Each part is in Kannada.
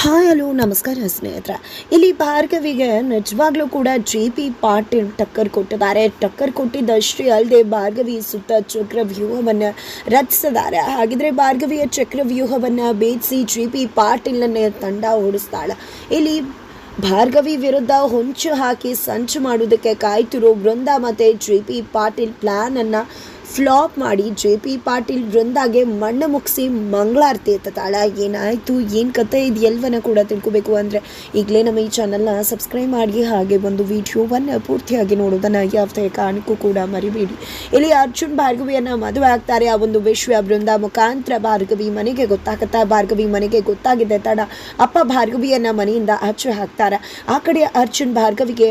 ಹಾಯ್, ಹಲೋ, ನಮಸ್ಕಾರ ಸ್ನೇಹಿತರೆ. ಇಲ್ಲಿ ಭಾರ್ಗವಿಗೆ ನಿಜವಾಗ್ಲೂ ಕೂಡ ಜೆ ಪಿ ಪಾಟೀಲ್ ಟಕ್ಕರ್ ಕೊಟ್ಟಿದ್ದಾರೆ. ಟಕ್ಕರ್ ಕೊಟ್ಟಿದ್ದಷ್ಟೇ ಅಲ್ಲದೆ ಭಾರ್ಗವಿ ಸುತ್ತ ಚಕ್ರವ್ಯೂಹವನ್ನು ರಚಿಸಿದ್ದಾರೆ. ಹಾಗಿದ್ರೆ ಭಾರ್ಗವಿಯ ಚಕ್ರವ್ಯೂಹವನ್ನು ಬೇಯಿಸಿ ಜೆ ಪಿ ಪಾಟೀಲ್ನನ್ನೇ ತಂಡ ಓಡಿಸ್ತಾಳೆ. ಇಲ್ಲಿ ಭಾರ್ಗವಿ ವಿರುದ್ಧ ಹೊಂಚು ಹಾಕಿ ಸಂಚು ಮಾಡುವುದಕ್ಕೆ ಕಾಯ್ತಿರೋ ಬೃಂದ ಮತ್ತು ಜೆ ಪಿ ಪಾಟೀಲ್ ಪ್ಲ್ಯಾನನ್ನು ಫ್ಲಾಪ್ ಮಾಡಿ ಜೆ ಪಿ ಪಾಟೀಲ್ ವೃಂದಾಗೆ ಮಣ್ಣು ಮುಗಿಸಿ ಮಂಗಳಾರತಿ ತಾಳ. ಏನಾಯಿತು? ಏನು ಕತೆ ಇದು ಎಲ್ಲವನ್ನ ಕೂಡ ತಿಳ್ಕೊಬೇಕು ಅಂದರೆ ಈಗಲೇ ನಮ್ಮ ಈ ಚಾನಲ್ನ ಸಬ್ಸ್ಕ್ರೈಬ್ ಮಾಡಿ ಹಾಗೆ ಒಂದು ವಿಡಿಯೋವನ್ನು ಪೂರ್ತಿಯಾಗಿ ನೋಡೋದನ್ನು ಯಾವುದೇ ಕಾರಣಕ್ಕೂ ಕೂಡ ಮರಿಬೇಡಿ. ಇಲ್ಲಿ ಅರ್ಜುನ್ ಭಾರ್ಗವಿಯನ್ನು ಮದುವೆ ಆಗ್ತಾರೆ. ಆ ಒಂದು ವಿಶ್ವ ಬೃಂದ ಮುಖಾಂತರ ಭಾರ್ಗವಿ ಮನೆಗೆ ಗೊತ್ತಾಗುತ್ತಾ, ಭಾರ್ಗವಿ ಮನೆಗೆ ಗೊತ್ತಾಗಿದೆ ತಡ ಅಪ್ಪ ಭಾರ್ಗವಿಯನ್ನು ಮನೆಯಿಂದ ಆಚೆ ಹಾಕ್ತಾರೆ. ಆ ಕಡೆ ಅರ್ಜುನ್ ಭಾರ್ಗವಿಗೆ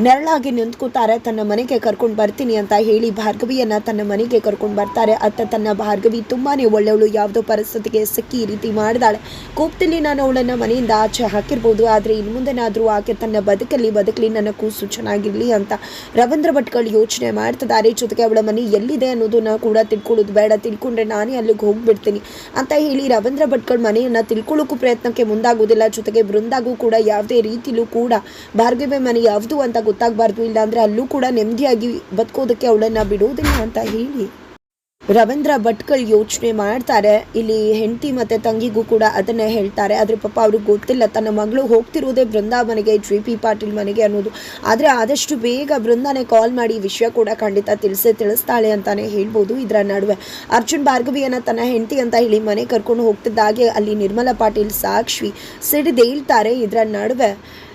ನೆರಳಾಗಿ ನಿಂತ್ಕೋತಾರೆ ತನ್ನ ಮನೆಗೆ ಕರ್ಕೊಂಡು ಬರ್ತೀನಿ ಅಂತ ಹೇಳಿ ಭಾರ್ಗವಿಯನ್ನು ತನ್ನ ಮನೆಗೆ ಕರ್ಕೊಂಡು ಬರ್ತಾರೆ. ಅತ್ತ ತನ್ನ ಭಾರ್ಗವಿ ತುಂಬಾನೇ ಒಳ್ಳೆಯವಳು ಯಾವುದೋ ಪರಿಸ್ಥಿತಿಗೆ ಸಿಕ್ಕಿ ಈ ರೀತಿ ಮಾಡಿದಾಳೆ. ಕೋಪದಲ್ಲಿ ನಾನು ಅವಳನ್ನ ಮನೆಯಿಂದ ಆಚೆ ಹಾಕಿರ್ಬೋದು. ಆದರೆ ಇನ್ನು ಮುಂದೆನಾದರೂ ಆಕೆ ತನ್ನ ಬದುಕಲ್ಲಿ ಬದುಕಲಿ, ನನ್ನ ಕೂಸು ಚೆನ್ನಾಗಿರಲಿ ಅಂತ ರವೀಂದ್ರ ಭಟ್ಗಳು ಯೋಚನೆ ಮಾಡ್ತಿದ್ದಾರೆ. ಜೊತೆಗೆ ಅವಳ ಮನೆ ಎಲ್ಲಿದೆ ಅನ್ನೋದನ್ನ ಕೂಡ ತಿಳ್ಕೊಳ್ಳೋದು ಬೇಡ. ತಿಳ್ಕೊಂಡ್ರೆ ನಾನೇ ಅಲ್ಲಿಗೆ ಹೋಗ್ಬಿಡ್ತೀನಿ ಅಂತ ಹೇಳಿ ರವೀಂದ್ರ ಭಟ್ಗಳ ಮನೆಯನ್ನ ತಿಳ್ಕೊಳ್ಳೋಕ್ಕೂ ಪ್ರಯತ್ನಕ್ಕೆ ಮುಂದಾಗೋದಿಲ್ಲ ಜೊತೆಗೆ ಬೃಂದಾಗೂ ಕೂಡ ಯಾವುದೇ ರೀತಿಲೂ ಕೂಡ ಭಾರ್ಗವಿ ಮನೆ ಯಾವುದು ಅಂತ ಗೊತ್ತಾಗಬಾರ್ದು, ಇಲ್ಲಾಂದ್ರೆ ಅಲ್ಲೂ ಕೂಡ ನೆಮ್ಮದಿಯಾಗಿ ಬದುಕೋದಕ್ಕೆ ಅವಳನ್ನ ಬಿಡೋದಿಲ್ಲ ಅಂತ ಹೇಳಿ. ರವೀಂದ್ರ ಭಟ್ಕಲ್ ಯೋಚನೆ ಮಾಡ್ತಾರೆ. ಇಲ್ಲಿ ಹೆಂಡತಿ ಮತ್ತೆ ತಂಗಿಗೂ ಕೂಡ ಅದನ್ನೇ ಹೇಳ್ತಾರೆ. ಆದರೆ ಪಾಪ ಅವ್ರಿಗೆ ಗೊತ್ತಿಲ್ಲ, ತನ್ನ ಮಗಳು ಹೋಗ್ತಿರೋದೇ ಬೃಂದಾ ಮನೆಗೆ ಜಿ ಪಿ ಪಾಟೀಲ್ ಮನೆಗೆ ಅನ್ನೋದು. ಆದರೆ ಆದಷ್ಟು ಬೇಗ ಬೃಂದಾನೇ ಕಾಲ್ ಮಾಡಿ ವಿಷಯ ಕೂಡ ಖಂಡಿತ ತಿಳಿಸೇ, ತಿಳಿಸ್ತಾಳೆ ಅಂತಾನೆ ಹೇಳ್ಬೋದು ಇದರ ನಡುವೆ. ಅರ್ಜುನ್ ಭಾರ್ಗವಿಯನ್ನು ತನ್ನ ಹೆಂಡತಿ ಅಂತ ಹೇಳಿ ಮನೆ ಕರ್ಕೊಂಡು ಹೋಗ್ತಿದ್ದಾಗೆ ಅಲ್ಲಿ ನಿರ್ಮಲಾ ಪಾಟೀಲ್ ಸಾಕ್ಷಿ ಸಿಡಿದೇಳ್ತಾರೆ ಇದರ ನಡುವೆ.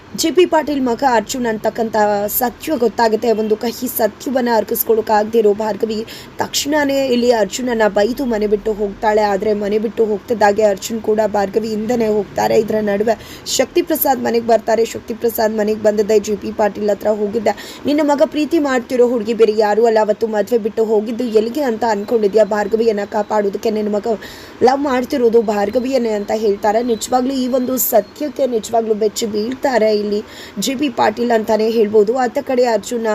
ಜೆ ಪಿ ಪಾಟೀಲ್ ಮಗ ಅರ್ಜುನ್ ಅಂತಕ್ಕಂಥ ಸತ್ಯ ಗೊತ್ತಾಗುತ್ತೆ. ಒಂದು ಕಹಿ ಸತ್ಯವನ್ನು ಅರ್ಕಿಸ್ಕೊಳ್ಳೋಕ್ಕಾಗದೇ ಇರೋ ಭಾರ್ಗವಿ ತಕ್ಷಣವೇ ಇಲ್ಲಿ ಅರ್ಜುನನ್ನ ಬೈದು ಮನೆ ಬಿಟ್ಟು ಹೋಗ್ತಾಳೆ. ಆದರೆ ಮನೆ ಬಿಟ್ಟು ಹೋಗ್ತಿದ್ದಾಗೆ ಅರ್ಜುನ್ ಕೂಡ ಭಾರ್ಗವಿ ಹಿಂದೆನೇ ಹೋಗ್ತಾರೆ. ಇದರ ನಡುವೆ ಶಕ್ತಿ ಪ್ರಸಾದ್ ಮನೆಗೆ ಬರ್ತಾರೆ. ಶಕ್ತಿ ಪ್ರಸಾದ್ ಮನೆಗೆ ಬಂದಿದ್ದೆ ಜೆ ಪಿ ಪಾಟೀಲ್ ಹತ್ರ ಹೋಗಿದ್ದೆ. ನಿನ್ನ ಮಗ ಪ್ರೀತಿ ಮಾಡ್ತಿರೋ ಹುಡುಗಿ ಬೇರೆ ಯಾರೂ ಅಲ್ಲ. ಅವತ್ತು ಮದುವೆ ಬಿಟ್ಟು ಹೋಗಿದ್ದು ಎಲ್ಲಿಗೆ ಅಂತ ಅಂದ್ಕೊಂಡಿದ್ಯಾ ಭಾರ್ಗವಿಯನ್ನು ಕಾಪಾಡೋದಕ್ಕೆ? ನಿನ್ನ ಮಗ ಲವ್ ಮಾಡ್ತಿರೋದು ಭಾರ್ಗವಿಯನ್ನೇ ಅಂತ ಹೇಳ್ತಾರೆ. ನಿಜವಾಗ್ಲೂ ಈ ಒಂದು ಸತ್ಯಕ್ಕೆ ನಿಜವಾಗ್ಲೂ ಬೆಚ್ಚಿ ಬೀಳ್ತಾರೆ. ಇಲ್ಲಿ ಜಿ ಪಿ ಪಾಟೀಲ್ ಅಂತಲೇ ಹೇಳ್ಬೋದು. ಆತ ಕಡೆ ಅರ್ಜುನ,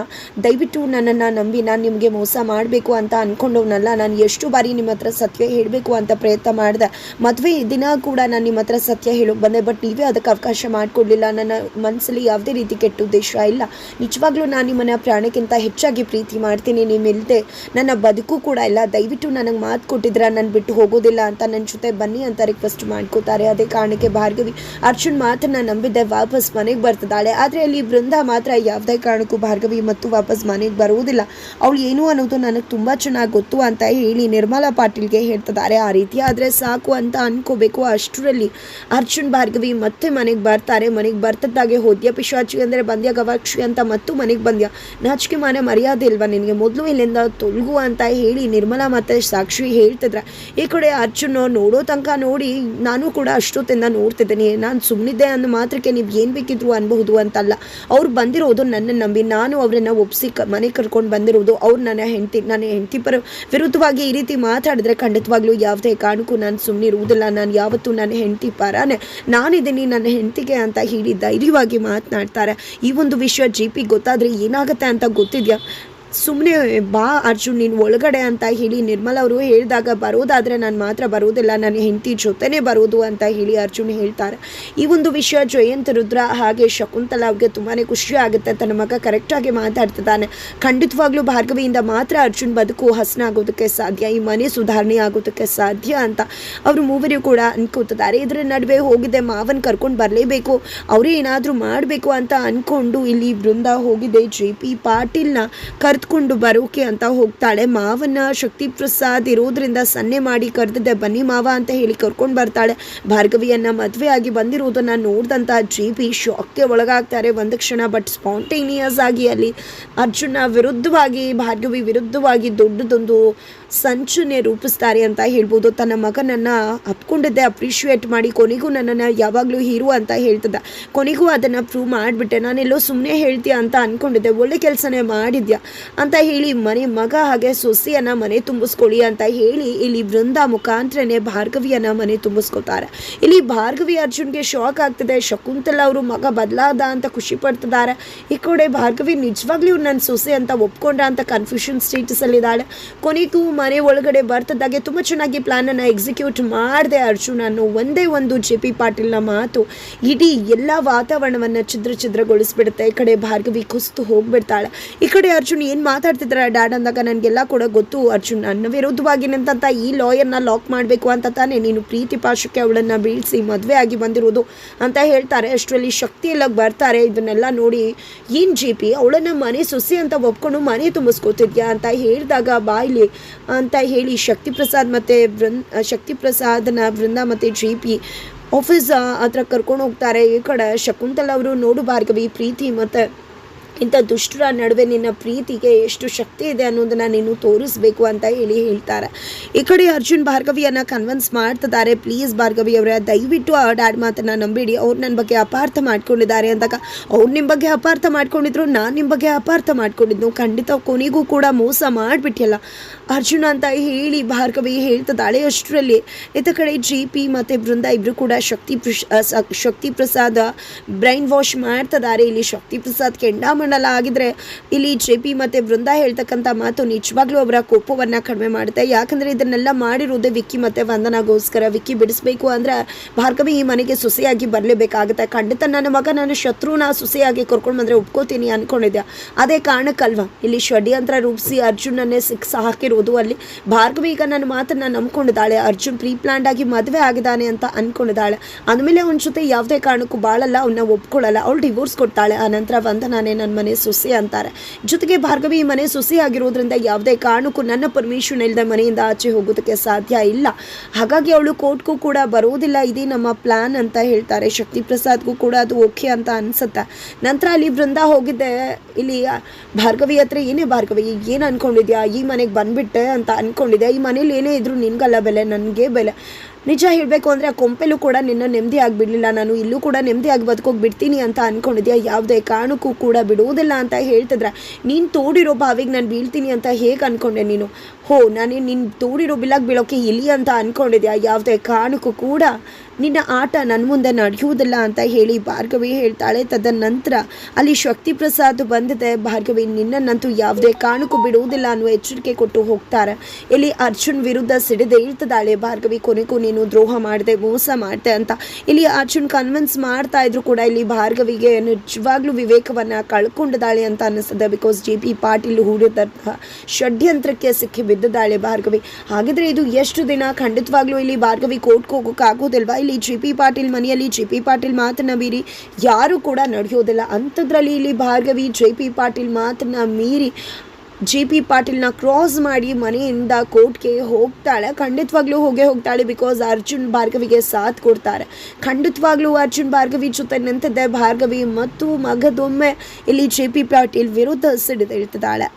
ದಯವಿಟ್ಟು ನನ್ನನ್ನು ನಂಬಿ ನಾನು ನಿಮಗೆ ಮೋಸ ಮಾಡಬೇಕು ಅಂತ ಅಂದ್ಕೊಂಡವನಲ್ಲ ನಾನು ಎಷ್ಟು ಬಾರಿ ನಿಮ್ಮ ಹತ್ರ ಸತ್ಯ ಹೇಳಬೇಕು ಅಂತ ಪ್ರಯತ್ನ ಮಾಡಿದೆ. ಮದುವೆ ದಿನ ಕೂಡ ನಾನು ನಿಮ್ಮ ಹತ್ರ ಸತ್ಯ ಹೇಳೋಕೆ ಬಂದೆ. ಬಟ್ ನೀವೇ ಅದಕ್ಕೆ ಅವಕಾಶ ಮಾಡಿಕೊಡ್ಲಿಲ್ಲ. ನನ್ನ ಮನಸ್ಸಲ್ಲಿ ಯಾವುದೇ ರೀತಿ ಕೆಟ್ಟ ಉದ್ದೇಶ ಇಲ್ಲ. ನಿಜವಾಗ್ಲೂ ನಾನು ನಿಮ್ಮನ್ನ ಪ್ರಾಣಕ್ಕಿಂತ ಹೆಚ್ಚಾಗಿ ಪ್ರೀತಿ ಮಾಡ್ತೀನಿ. ನಿಮ್ಮಿಲ್ಲದೆ ನನ್ನ ಬದುಕು ಕೂಡ ಇಲ್ಲ. ದಯವಿಟ್ಟು ನನಗೆ ಮಾತು ಕೊಟ್ಟಿದ್ರೆ ನಾನು ಬಿಟ್ಟು ಹೋಗೋದಿಲ್ಲ ಅಂತ ನನ್ನ ಜೊತೆ ಬನ್ನಿ ಅಂತ ರಿಕ್ವೆಸ್ಟ್ ಮಾಡ್ಕೋತಾರೆ. ಅದೇ ಕಾರಣಕ್ಕೆ ಭಾರ್ಗವಿ ಅರ್ಜುನ್ ಮಾತನ್ನ ನಂಬಿದ್ದೆ. ವಾಪಸ್ ಮನೆಗೆ ಬರ್ತಿದ್ದಾಳೆ. ಆದರೆ ಅಲ್ಲಿ ಬೃಂದ ಮಾತ್ರ ಯಾವುದೇ ಕಾರಣಕ್ಕೂ ಭಾರ್ಗವಿ ಮತ್ತು ವಾಪಸ್ ಮನೆಗೆ ಬರುವುದಿಲ್ಲ. ಅವಳು ಏನು ಅನ್ನೋದು ನನಗೆ ತುಂಬ ಚೆನ್ನಾಗಿ ಗೊತ್ತು ಅಂತ ಹೇಳಿ ನಿರ್ಮಲಾ ಪಾಟೀಲ್ಗೆ ಹೇಳ್ತಿದ್ದಾರೆ. ಆ ರೀತಿ ಆದರೆ ಸಾಕು ಅಂತ ಅನ್ಕೋಬೇಕು. ಅಷ್ಟರಲ್ಲಿ ಅರ್ಜುನ್, ಭಾರ್ಗವಿ ಮತ್ತೆ ಮನೆಗೆ ಬರ್ತಾರೆ. ಮನೆಗೆ ಬರ್ತದ್ದಾಗೆ, ಹೋದ್ಯ ಪಿಶಾಚಿ ಅಂದರೆ ಬಂದ್ಯ ಗವಾಕ್ಷಿ ಅಂತ ಮತ್ತು ಮನೆಗೆ ಬಂದ್ಯ? ನಾಚಿಕೆ ಮನೆ ಮರ್ಯಾದೆ ಇಲ್ವಾ ನಿನಗೆ? ಮೊದಲು ಇಲ್ಲಿಂದ ತೊಲಗು ಅಂತ ಹೇಳಿ ನಿರ್ಮಲಾ ಮತ್ತೆ ಸಾಕ್ಷಿ ಹೇಳ್ತಿದ್ರ. ಈ ಕಡೆ ಅರ್ಜುನ್ ನೋಡೋ ತನಕ ನೋಡಿ ನಾನು ಕೂಡ ಅಷ್ಟೊತ್ತಿಂದ ನೋಡ್ತಿದ್ದೀನಿ. ನಾನು ಸುಮ್ಮನಿದ್ದೆ ಅನ್ನೋ ಮಾತ್ರಕ್ಕೆ ನೀವು ಏನು ಬೇಕಿದ್ರು ಅನ್ಬಹುದು ಅಂತಲ್ಲ. ಅವ್ರು ಬಂದಿರೋದು ನನ್ನ ನಂಬಿ. ನಾನು ಅವರನ್ನ ಒಪ್ಪಿಸಿ ಕ, ಮನೆ ಕರ್ಕೊಂಡು ಬಂದಿರೋದು ಅವ್ರು ನನ್ನ ಹೆಂಡತಿ ನನ್ನ ಹೆಂಡತಿ ಪರ ವಿರುದ್ಧವಾಗಿ ಈ ರೀತಿ ಮಾತಾಡಿದ್ರೆ ಖಂಡಿತವಾಗ್ಲೂ ಯಾವುದೇ ಕಾರಣಕ್ಕೂ ನಾನು ಸುಮ್ಮನೆ ಇರುವುದಿಲ್ಲ. ನಾನು ಯಾವತ್ತೂ ನನ್ನ ಹೆಂಡತಿ ಪರನೇ ನಾನಿದ್ದೀನಿ ನನ್ನ ಹೆಂಡತಿಗೆ ಅಂತ ಹೇಳಿ ಧೈರ್ಯವಾಗಿ ಮಾತನಾಡ್ತಾರೆ. ಈ ಒಂದು ವಿಷಯ ಜಿ ಪಿ ಗೊತ್ತಾದರೆ ಏನಾಗುತ್ತೆ ಅಂತ ಗೊತ್ತಿದೆಯಾ? ಸುಮ್ಮನೆ ಬಾ ಅರ್ಜುನ್, ನೀನು ಒಳಗಡೆ ಅಂತ ಹೇಳಿ ನಿರ್ಮಲ ಅವರು ಹೇಳಿದಾಗ ಬರೋದಾದರೆ ನಾನು ಮಾತ್ರ ಬರೋದಿಲ್ಲ, ನನ್ನ ಹೆಂಡತಿ ಜೊತೆನೆ ಬರೋದು ಅಂತ ಹೇಳಿ ಅರ್ಜುನ್ ಹೇಳ್ತಾರೆ. ಈ ಒಂದು ವಿಷಯ ಜಯಂತ್ ರುದ್ರ ಹಾಗೆ ಶಕುಂತಲಾ ಅವ್ರಿಗೆ ತುಂಬಾ ಖುಷಿ ಆಗುತ್ತೆ. ತನ್ನ ಮಗ ಕರೆಕ್ಟಾಗಿ ಮಾತಾಡ್ತಿದ್ದಾನೆ. ಖಂಡಿತವಾಗ್ಲೂ ಭಾರ್ಗವಿಯಿಂದ ಮಾತ್ರ ಅರ್ಜುನ್ ಬದುಕು ಹಸನಾಗೋದಕ್ಕೆ ಸಾಧ್ಯ, ಈ ಮನೆ ಸುಧಾರಣೆ ಆಗೋದಕ್ಕೆ ಸಾಧ್ಯ ಅಂತ ಅವರು ಮೂವರು ಕೂಡ ಅನ್ಕೋತಿದ್ದಾರೆ. ಇದರ ನಡುವೆ ಹೋಗಿದೆ ಮಾವನ್ ಕರ್ಕೊಂಡು ಬರಲೇಬೇಕು, ಅವರೇ ಏನಾದರೂ ಮಾಡಬೇಕು ಅಂತ ಅಂದ್ಕೊಂಡು ಇಲ್ಲಿ ಬೃಂದ ಹೋಗಿದೆ ಜೆ ಪಿ ಪಾಟೀಲ್ನ ಕರೆದುಕೊಂಡು ಬರೋಕೆ ಅಂತ ಹೋಗ್ತಾಳೆ. ಮಾವನ ಶಕ್ತಿ ಪ್ರಸಾದ್ ಇರೋದ್ರಿಂದ ಸನ್ನೆ ಮಾಡಿ ಕರೆದಿದ್ದೆ. ಬನ್ನಿ ಮಾವ ಅಂತ ಹೇಳಿ ಕರ್ಕೊಂಡು ಬರ್ತಾಳೆ. ಭಾರ್ಗವಿಯನ್ನ ಮದುವೆ ಆಗಿ ಬಂದಿರೋದನ್ನ ನೋಡಿದಂಥ ಜಿ ಪಿ ಶಾಕ್ಗೆ ಒಳಗಾಗ್ತಾರೆ. ಒಂದು ಕ್ಷಣ ಬಟ್ ಸ್ಪಾಂಟೇನಿಯಸ್ ಆಗಿ ಅಲ್ಲಿ ಅರ್ಜುನ ವಿರುದ್ಧವಾಗಿ, ಭಾರ್ಗವಿ ವಿರುದ್ಧವಾಗಿ ದೊಡ್ಡದೊಂದು ಸಂಚನೆ ರೂಪಿಸ್ತಾರೆ ಅಂತ ಹೇಳ್ಬೋದು. ತನ್ನ ಮಗನನ್ನ ಅಪ್ಕೊಂಡಿದ್ದೆ ಅಪ್ರಿಷಿಯೇಟ್ ಮಾಡಿ ಕೊನೆಗೂ ನನ್ನನ್ನು ಯಾವಾಗಲೂ ಹೀರೋ ಅಂತ ಹೇಳ್ತಿದ್ದ ಕೊನೆಗೂ ಅದನ್ನು ಪ್ರೂವ್ ಮಾಡಿಬಿಟ್ಟೆ. ನಾನೆಲ್ಲೋ ಸುಮ್ಮನೆ ಹೇಳ್ತೀಯ ಅಂತ ಅಂದ್ಕೊಂಡಿದ್ದೆ ಒಳ್ಳೆ ಕೆಲಸನೇ ಮಾಡಿದ್ಯಾ? ಅಂತ ಹೇಳಿ ಮನೆ ಮಗ ಹಾಗೆ ಸೊಸೆಯನ್ನ ಮನೆ ತುಂಬಿಸ್ಕೊಳ್ಳಿ ಅಂತ ಹೇಳಿ ಇಲ್ಲಿ ವೃಂದ ಮುಖಾಂತರನೇ ಭಾರ್ಗವಿಯನ್ನ ಮನೆ ತುಂಬಿಸ್ಕೊತಾರೆ ಇಲ್ಲಿ ಭಾರ್ಗವಿ ಅರ್ಜುನ್ಗೆ ಶಾಕ್ ಆಗ್ತದೆ. ಶಕುಂತಲ ಅವರು ಮಗ ಬದಲಾದ ಅಂತ ಖುಷಿ ಪಡ್ತಿದ್ದಾರೆ. ಈ ಕಡೆ ಭಾರ್ಗವಿ ನಿಜವಾಗ್ಲೂ ನನ್ನ ಸೊಸೆ ಅಂತ ಒಪ್ಕೊಂಡ ಅಂತ ಕನ್ಫ್ಯೂಷನ್ ಸ್ಟೇಟಸ್ ಅಲ್ಲಿ ಇದ್ದಾಳೆ. ಕೊನೆಗೂ ಮನೆ ಒಳಗಡೆ ಬರ್ತದಾಗೆ ತುಂಬ ಚೆನ್ನಾಗಿ ಪ್ಲಾನನ್ನು ಎಕ್ಸಿಕ್ಯೂಟ್ ಮಾಡಿದೆ ಅರ್ಜುನ್ ಅನ್ನೋ ಒಂದೇ ಒಂದು ಜೆ ಪಿ ಪಾಟೀಲ್ನ ಮಾತು. ಇಡೀ ಎಲ್ಲ ವಾತಾವರಣವನ್ನು ಛಿದ್ರ ಛಿದ್ರಗೊಳಿಸ್ಬಿಡುತ್ತೆ. ಈ ಕಡೆ ಭಾರ್ಗವಿ ಕುಸ್ತು ಹೋಗ್ಬಿಡ್ತಾಳೆ. ಈ ಕಡೆ ಅರ್ಜುನ್ ಏನು ಮಾತಾಡ್ತಿದ್ದಾರೆ. ಡ್ಯಾಡ್ ಅಂದಾಗ ನನಗೆಲ್ಲ ಕೂಡ ಗೊತ್ತು. ಅರ್ಜುನ್ ನನ್ನ ವಿರುದ್ಧವಾಗಿ ನಿಂತಂಥ ಈ ಲಾಯರ್ನ ಲಾಕ್ ಮಾಡಬೇಕು ಅಂತ ತಾನೇ ನೀನು ಪ್ರೀತಿ ಪಾಶಕ್ಕೆ ಅವಳನ್ನು ಬೀಳಿಸಿ ಮದುವೆ ಆಗಿ ಬಂದಿರೋದು ಅಂತ ಹೇಳ್ತಾರೆ. ಅಷ್ಟರಲ್ಲಿ ಶಕ್ತಿ ಎಲ್ಲ ಬರ್ತಾರೆ. ಇದನ್ನೆಲ್ಲ ನೋಡಿ ಏನು ಜಿ ಪಿ ಅವಳನ್ನು ಮನೆ ಸೊಸೆ ಅಂತ ಒಪ್ಕೊಂಡು ಮನೆ ತುಂಬಿಸ್ಕೊತಿದ್ಯಾ ಅಂತ ಹೇಳಿದಾಗ ಬಾಯಿಲಿ ಅಂತ ಹೇಳಿ ಶಕ್ತಿ ಪ್ರಸಾದ್ ಮತ್ತು ವೃಂದ್ ಶಕ್ತಿ ಪ್ರಸಾದನ ವೃಂದ ಮತ್ತು ಜಿ ಪಿ ಆಫೀಸ್ ಹತ್ರ ಕರ್ಕೊಂಡು ಹೋಗ್ತಾರೆ. ಈ ಕಡೆ ಶಕುಂತಲ ಅವರು ನೋಡು ಭಾರ್ಗವಿ, ಪ್ರೀತಿ ಮತ್ತು ಇಂಥ ದುಷ್ಟರ ನಡುವೆ ನಿನ್ನ ಪ್ರೀತಿಗೆ ಎಷ್ಟು ಶಕ್ತಿ ಇದೆ ಅನ್ನೋದನ್ನ ನೀನು ತೋರಿಸ್ಬೇಕು ಅಂತ ಹೇಳಿ ಹೇಳ್ತಾರೆ. ಈ ಕಡೆ ಅರ್ಜುನ್ ಭಾರ್ಗವಿಯನ್ನ ಕನ್ವಿನ್ಸ್ ಮಾಡ್ತಿದ್ದಾರೆ. ಪ್ಲೀಸ್ ಭಾರ್ಗವಿ ಅವರೇ, ದಯವಿಟ್ಟು ಆ ಡ್ಯಾಡ್ ಮಾತನ್ನ ನಂಬಿಡಿ. ಅವ್ರು ನನ್ನ ಬಗ್ಗೆ ಅಪಾರ್ಥ ಮಾಡ್ಕೊಂಡಿದ್ದಾರೆ ಅಂದಾಗ ಅವ್ರು ನಿಮ್ಮ ಬಗ್ಗೆ ಅಪಾರ್ಥ ಮಾಡ್ಕೊಂಡಿದ್ರು, ನಾನು ನಿಮ್ಮ ಬಗ್ಗೆ ಅಪಾರ್ಥ ಮಾಡ್ಕೊಂಡಿದ್ದು ಖಂಡಿತ ಕೊನೆಗೂ ಕೂಡ ಮೋಸ ಮಾಡಿಬಿಟ್ಟಿಲ್ಲ ಅರ್ಜುನ ಅಂತ ಹೇಳಿ ಭಾರ್ಗವಿ ಹೇಳ್ತಿದ್ದಾಳೆ ಅಷ್ಟರಲ್ಲಿ. ಇತ ಕಡೆ ಜಿ ಪಿ ಮತ್ತು ಬೃಂದ ಇಬ್ಬರು ಕೂಡ ಶಕ್ತಿ ಶಕ್ತಿ ಪ್ರಸಾದ ಬ್ರೈನ್ ವಾಶ್ ಮಾಡ್ತಿದ್ದಾರೆ. ಇಲ್ಲಿ ಶಕ್ತಿ ಪ್ರಸಾದ್ ಕೆಂಡಾಮಂಡಲ ಆಗಿದ್ರೆ ಇಲ್ಲಿ ಜೆ ಪಿ ಮತ್ತು ವೃಂದ ಹೇಳ್ತಕ್ಕಂಥ ಮಾತು ನಿಜವಾಗ್ಲೂ ಅವರ ಕೋಪವನ್ನು ಕಡಿಮೆ ಮಾಡುತ್ತೆ. ಯಾಕಂದರೆ ಇದನ್ನೆಲ್ಲ ಮಾಡಿರೋದೇ ವಿಕ್ಕಿ ಮತ್ತು ವಂದನಾಗೋಸ್ಕರ. ವಿಕ್ಕಿ ಬಿಡಿಸ್ಬೇಕು ಅಂದ್ರೆ ಭಾರ್ಗವಿ ಈ ಮನೆಗೆ ಸೊಸೆಯಾಗಿ ಬರಲೇಬೇಕಾಗುತ್ತೆ. ಖಂಡಿತ ನನ್ನ ಮಗ ನಾನು ಶತ್ರುನ ಸೊಸೆಯಾಗಿ ಕರ್ಕೊಂಡು ಬಂದರೆ ಒಪ್ಕೋತೀನಿ ಅಂದ್ಕೊಂಡಿದ್ದೆ ಅದೇ ಕಾರಣಕ್ಕಲ್ವಾ? ಇಲ್ಲಿ ಷಡ್ಯಂತ್ರ ರೂಪಿಸಿ ಅರ್ಜುನನ್ನೇ ಸಿಕ್ಸ್ ಹಾಕಿರೋದು. ಅಲ್ಲಿ ಭಾರ್ಗವಿ ಈಗ ನನ್ನ ಮಾತನ್ನ ನಂಬ್ಕೊಂಡಿದ್ದಾಳೆ. ಅರ್ಜುನ್ ಪ್ರೀ ಪ್ಲಾನ್ಡ್ ಆಗಿ ಮದುವೆ ಆಗಿದ್ದಾನೆ ಅಂತ ಅನ್ಕೊಂಡಿದ್ದಾಳೆ. ಅಂದಮೇಲೆ ಅವನ ಜೊತೆ ಯಾವುದೇ ಕಾರಣಕ್ಕೂ ಬಾಳಲ್ಲ ಅವನ್ನ ಒಪ್ಕೊಳ್ಳಲ್ಲ. ಅವಳು ಡಿವೋರ್ಸ್ ಕೊಡ್ತಾಳೆ. ಆ ನಂತರ ವಂದನಾನೇ ನನ್ನ ಮನೆ ಸೊಸೆ ಅಂತಾರೆ. ಜೊತೆಗೆ ಭಾರ್ಗವಿ ಈ ಮನೆ ಸೊಸೆ ಆಗಿರೋದ್ರಿಂದ ಯಾವುದೇ ಕಾರಣಕ್ಕೂ ನನ್ನ ಪರ್ಮಿಷನ್ ಇಲ್ಲದೆ ಮನೆಯಿಂದ ಆಚೆ ಹೋಗೋದಕ್ಕೆ ಸಾಧ್ಯ ಇಲ್ಲ. ಹಾಗಾಗಿ ಅವಳು ಕೋರ್ಟ್ಗೂ ಕೂಡ ಬರೋದಿಲ್ಲ. ಇದೇ ನಮ್ಮ ಪ್ಲಾನ್ ಅಂತ ಹೇಳ್ತಾರೆ. ಶಕ್ತಿ ಪ್ರಸಾದ್ಗೂ ಕೂಡ ಅದು ಓಕೆ ಅಂತ ಅನಿಸುತ್ತೆ. ನಂತರ ಅಲ್ಲಿ ಬೃಂದ ಹೋಗಿದ್ದೆ. ಇಲ್ಲಿ ಭಾರ್ಗವಿ ಹತ್ರ, ಏನೇ ಭಾರ್ಗವಿ, ಏನು ಅನ್ಕೊಂಡಿದ್ಯಾ? ಈ ಮನೆಗೆ ಬಂದ್ಬಿಟ್ಟೆ ಅಂತ ಅನ್ಕೊಂಡಿದ್ದೆ. ಈ ಮನೇಲಿ ಏನೇ ಇದ್ರು ನಿನ್ಗಲ್ಲ ಬೆಲೆ, ನನಗೆ ಬೆಲೆ. ನಿಜ ಹೇಳಬೇಕು ಅಂದರೆ ಆ ಕೊಂಪೆಲು ಕೂಡ ನಿನ್ನ ನೆಮ್ಮದಿ ಆಗಿಬಿಡಲಿಲ್ಲ. ನಾನು ಇಲ್ಲೂ ಕೂಡ ನೆಮ್ಮದಿಯಾಗಿ ಬದುಕೋಗಿ ಬಿಡ್ತೀನಿ ಅಂತ ಅಂದ್ಕೊಂಡಿದ್ಯಾ ಯಾವುದೇ ಕಾರಣಕ್ಕೂ ಕೂಡ ಬಿಡುವುದಿಲ್ಲ ಅಂತ ಹೇಳ್ತಿದ್ರೆ. ನೀನು ತೋಡಿರೋ ಬಾವಿಗೆ ನಾನು ಬೀಳ್ತೀನಿ ಅಂತ ಹೇಗೆ ಅಂದ್ಕೊಂಡೆ ನೀನು? ಹೋ, ನಾನು ನಿನ್ನ ತೋಡಿರೋ ಬಿಲ್ಲಾಗಿ ಬೀಳೋಕೆ ಇಲ್ಲಿ ಅಂತ ಅಂದ್ಕೊಂಡಿದ್ಯಾ ಯಾವುದೇ ಕಾರಣಕ್ಕೂ ಕೂಡ. ನಿನ್ನ ಆಟ ನನ್ನ ಮುಂದೆ ನಡೆಯುವುದಿಲ್ಲ ಅಂತ ಹೇಳಿ ಭಾರ್ಗವಿ ಹೇಳ್ತಾಳೆ. ತದನಂತರ ಅಲ್ಲಿ ಶಕ್ತಿ ಪ್ರಸಾದ್ ಬಂದಿದೆ. ಭಾರ್ಗವಿ ನಿನ್ನನ್ನಂತೂ ಯಾವುದೇ ಕಾರಣಕ್ಕೂ ಬಿಡುವುದಿಲ್ಲ ಅನ್ನುವ ಎಚ್ಚರಿಕೆ ಕೊಟ್ಟು ಹೋಗ್ತಾರೆ. ಇಲ್ಲಿ ಅರ್ಜುನ್ ವಿರುದ್ಧ ಸಿಡಿದೆ ಇಳ್ತದಾಳೆ ಭಾರ್ಗವಿ, ಕೊನೆಗೂ ನೀನು ದ್ರೋಹ ಮಾಡಿದೆ, ಮೋಸ ಮಾಡಿದೆ ಅಂತ. ಇಲ್ಲಿ ಅರ್ಜುನ್ ಕನ್ವಿನ್ಸ್ ಮಾಡ್ತಾ ಇದ್ರು ಕೂಡ ಇಲ್ಲಿ ಭಾರ್ಗವಿಗೆ ನಿಜವಾಗ್ಲೂ ವಿವೇಕವನ್ನ ಕಳ್ಕೊಂಡಿದ್ದಾಳೆ ಅಂತ ಅನ್ನಿಸ್ತದೆ ಬಿಕಾಸ್ ಜೆ ಪಿ ಪಾಟೀಲ್ ಹೂಡಿದಂತಹ ಷಡ್ಯಂತ್ರಕ್ಕೆ ಸಿಕ್ಕಿ ಬಿದ್ದಿದ್ದಾಳೆ ಭಾರ್ಗವಿ. ಹಾಗಿದ್ರೆ ಇದು ಎಷ್ಟು ದಿನ? ಖಂಡಿತವಾಗ್ಲೂ ಇಲ್ಲಿ ಭಾರ್ಗವಿ ಕೋರ್ಟ್ಗೆ ಹೋಗೋಕೆ ಆಗೋದಿಲ್ವಾ ಇಲ್ಲಿ ಜಿ ಪಿ ಪಾಟೀಲ್ ಮನೆಯಲ್ಲಿ ಜಿ ಪಿ ಪಾಟೀಲ್ ಮಾತನ್ನ ಮೀರಿ ಯಾರು ಕೂಡ ನಡೆಯೋದಿಲ್ಲ. ಅಂಥದ್ರಲ್ಲಿ ಇಲ್ಲಿ ಭಾರ್ಗವಿ ಜೆ ಪಿ ಪಾಟೀಲ್ ಮಾತನ್ನ ಮೀರಿ ಜಿ ಪಿ ಪಾಟೀಲ್ನ ಕ್ರಾಸ್ ಮಾಡಿ ಮನೆಯಿಂದ ಕೋರ್ಟ್ಗೆ ಹೋಗ್ತಾಳೆ. ಖಂಡಿತವಾಗ್ಲೂ ಹೋಗೇ ಹೋಗ್ತಾಳೆ ಬಿಕಾಸ್ ಅರ್ಜುನ್ ಭಾರ್ಗವಿಗೆ ಸಾಥ್ ಕೊಡ್ತಾರೆ. ಖಂಡಿತವಾಗ್ಲೂ ಅರ್ಜುನ್ ಭಾರ್ಗವಿ ಜೊತೆ ನಿಂತಿದ್ದೆ. ಭಾರ್ಗವಿ ಮತ್ತು ಮಗದೊಮ್ಮೆ ಇಲ್ಲಿ ಜೆ ಪಿ ಪಾಟೀಲ್ ವಿರುದ್ಧ ಸಿಡಿದೇಳ್ತಿದ್ದಾಳೆ